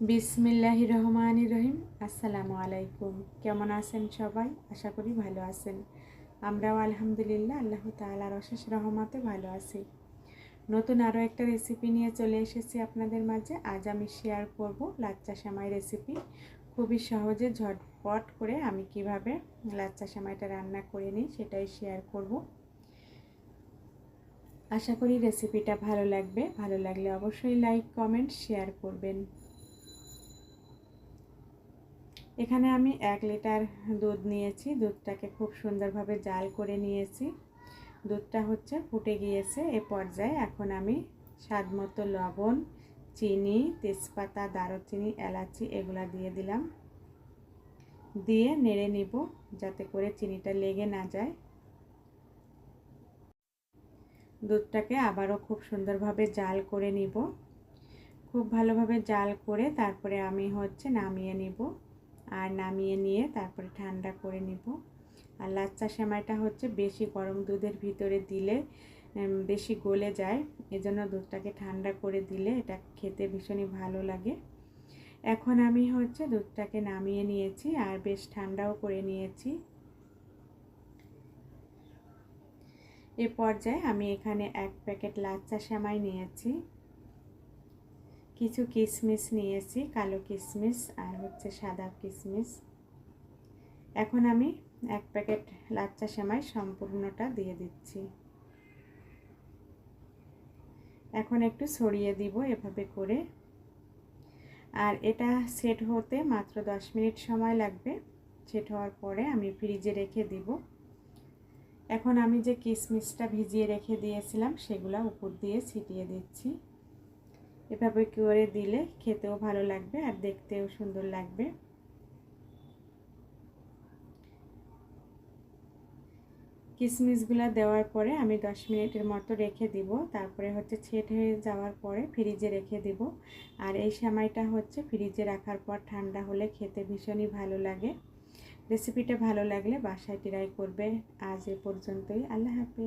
বিসমিল্লাহি রহমান রহিম। আসসালামু আলাইকুম। কেমন আছেন সবাই? আশা করি ভালো আছেন। আমরাও আলহামদুলিল্লাহ, আল্লাহ তালার অশেষ রহমাতে ভালো আছি। নতুন আরও একটা রেসিপি নিয়ে চলে এসেছি আপনাদের মাঝে। আজ আমি শেয়ার করব লাচ্চা সেমাই রেসিপি খুবই সহজে ঝটপট করে আমি কীভাবে লাচ্চা সেমাইটা রান্না করে নিই সেটাই শেয়ার করব। আশা করি রেসিপিটা ভালো লাগবে। ভালো লাগলে অবশ্যই লাইক কমেন্ট শেয়ার করবেন। এখানে আমি এক লিটার দুধ নিয়েছি। দুধটাকে খুব সুন্দরভাবে জাল করে নিয়েছি। দুধটা হচ্ছে ফুটে গিয়েছে এ পর্যায়ে। এখন আমি স্বাদ মতো লবণ, চিনি, তেজপাতা, দারুচিনি, এলাচি এগুলা দিয়ে দিলাম। দিয়ে নেড়ে নিব যাতে করে চিনিটা লেগে না যায়। দুধটাকে আবারও খুব সুন্দরভাবে জাল করে নিব। খুব ভালোভাবে জাল করে তারপরে আমি হচ্ছে নামিয়ে নিব। আর নামিয়ে নিয়ে তারপরে ঠান্ডা করে নিব। আর লাচ্চা সেমাইটা হচ্ছে বেশি গরম দুধের ভিতরে দিলে বেশি গলে যায়। এজন্য দুধটাকে ঠান্ডা করে দিলে এটা খেতে ভীষণই ভালো লাগে। এখন আমি হচ্ছে দুধটাকে নামিয়ে নিয়েছি আর বেশ ঠান্ডাও করে নিয়েছি। এ পর্যায়ে আমি এখানে এক প্যাকেট লাচ্চা সেমাই নিয়েছি। কিছু কিশমিশ নিয়েছি, কালো কিশমিশ আর হচ্ছে সাদা কিশমিশ এখন আমি এক প্যাকেট লাচ্চা সেমাই সম্পূর্ণটা দিয়ে দিচ্ছি। এখন একটু ছড়িয়ে দিব এভাবে করে। আর এটা সেট হতে মাত্র দশ মিনিট সময় লাগবে। সেট হওয়ার পরে আমি ফ্রিজে রেখে দিব। এখন আমি যে কিশমিশটা ভিজিয়ে রেখে দিয়েছিলাম, সেগুলো উপর দিয়ে ছিটিয়ে দিচ্ছি। এভাবে করে দিলে খেতেও ভালো লাগবে আর দেখতেও সুন্দর লাগবে। কিশমিশগুলো দেওয়ার পরে আমি দশ মিনিটের মতো রেখে দিব। তারপরে হচ্ছে ছেট হয়ে যাওয়ার পরে ফ্রিজে রেখে দিব। আর এই সময়টা হচ্ছে ফ্রিজে রাখার পর ঠান্ডা হলে খেতে ভীষণই ভালো লাগে। রেসিপিটা ভালো লাগলে বাসায় ট্রাই করবে। আজ এ পর্যন্তই। আল্লাহ হাফিজ।